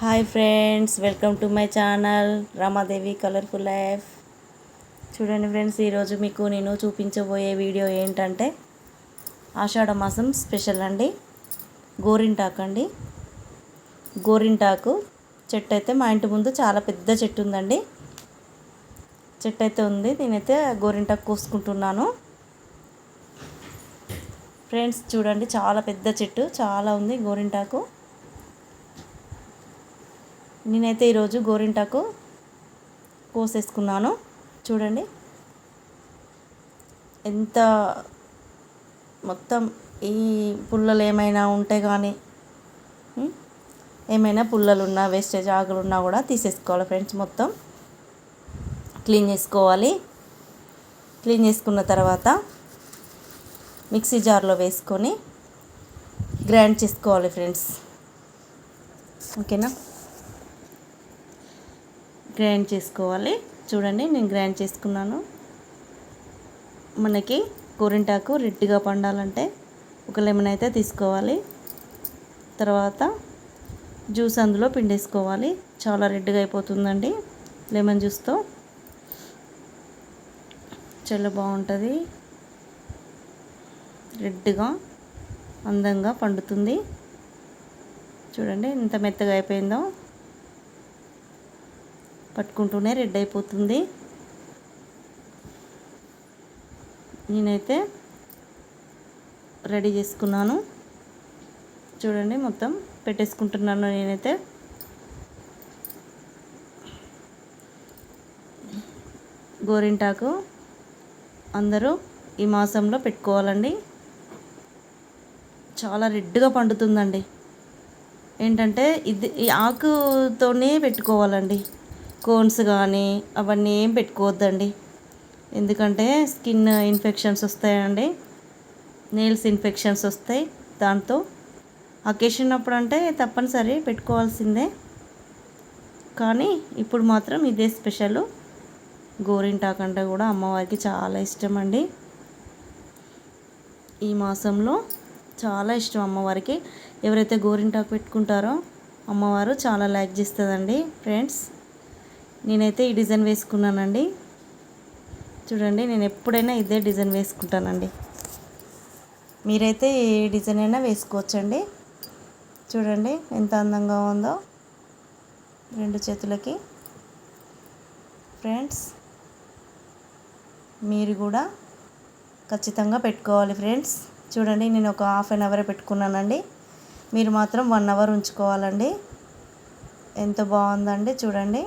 Hi friends welcome to my channel Ramadevi colourful life. చూడండి friends ఈరోజు మీకు నేను చూపించబోయే వీడియో ఏంటంటే ఆషాఢ మాసం స్పెషల్ అండి. గోరింటాకు అండి. గోరింటాకు చెట్టు అయితే మా ఇంటి ముందు చాలా పెద్ద చెట్టు ఉందండి. చెట్టు అయితే ఉంది నేనైతే గోరింటాకు కోసుకుంటున్నాను. ఫ్రెండ్స్ చూడండి చాలా పెద్ద చెట్టు చాలా ఉంది గోరింటాకు. నేనైతే ఈరోజు గోరింటాకు కోసేసుకున్నాను. చూడండి. ఎంత మొత్తం ఈ పుల్లలు ఏమైనా ఉంటే కానీ ఏమైనా పుల్లలు ఉన్నా వేస్టేజ్ ఆకులు ఉన్నా కూడా తీసేసుకోవాలి ఫ్రెండ్స్ మొత్తం. క్లీన్ చేసుకోవాలి. క్లీన్ చేసుకున్న తర్వాత మిక్సీ జార్లో వేసుకొని గ్రైండ్ చేసుకోవాలి ఫ్రెండ్స్. ఓకేనా? గ్రైండ్ చేసుకోవాలి. చూడండి నేను గ్రైండ్ చేసుకున్నాను. మనకి కూరింటాకు రెడ్డిగా పండాలంటే ఒక లెమన్ అయితే తీసుకోవాలి. తర్వాత జ్యూస్ అందులో పిండేసుకోవాలి. చాలా రెడ్గా అయిపోతుందండి లెమన్ జ్యూస్తో. చాలా బాగుంటుంది. రెడ్గా అందంగా పండుతుంది. చూడండి ఎంత మెత్తగా అయిపోయిందో. పట్టుకుంటూనే రెడ్ అయిపోతుంది. నేనైతే రెడీ చేసుకున్నాను. చూడండి మొత్తం పెట్టేసుకుంటున్నాను నేనైతే. గోరింటాకు అందరూ ఈ మాసంలో పెట్టుకోవాలండి. చాలా రెడ్గా పండుతుందండి. ఏంటంటే ఇది ఈ ఆకుతోనే పెట్టుకోవాలండి. కోన్స్ కానీ అవన్నీ ఏం పెట్టుకోవద్దండి. ఎందుకంటే స్కిన్ ఇన్ఫెక్షన్స్ వస్తాయండి. నెయిల్స్ ఇన్ఫెక్షన్స్ వస్తాయి దాంతో. అకేషన్ అప్పుడు అంటే తప్పనిసరి పెట్టుకోవాల్సిందే. కానీ ఇప్పుడు మాత్రం ఇదే స్పెషల్. గోరింటాకు అంటే కూడా అమ్మవారికి చాలా ఇష్టం అండి ఈ మాసంలో చాలా ఇష్టం అమ్మవారికి. ఎవరైతే గోరింటాకు పెట్టుకుంటారో అమ్మవారు చాలా లైక్ చేస్తుందండి ఫ్రెండ్స్. నేనైతే ఈ డిజైన్ వేసుకున్నానండి. చూడండి నేను ఎప్పుడైనా ఇదే డిజైన్ వేసుకుంటానండి. మీరైతే ఏ డిజైన్ అయినా వేసుకోవచ్చండి. చూడండి ఎంత అందంగా ఉందో. రెండు చేతులకి. ఫ్రెండ్స్ మీరు కూడా ఖచ్చితంగా పెట్టుకోవాలి ఫ్రెండ్స్. చూడండి నేను ఒక హాఫ్ అన్ అవర్ పెట్టుకున్నానండి. మీరు మాత్రం వన్ అవర్ ఉంచుకోవాలండి. ఎంత బాగుందండి చూడండి.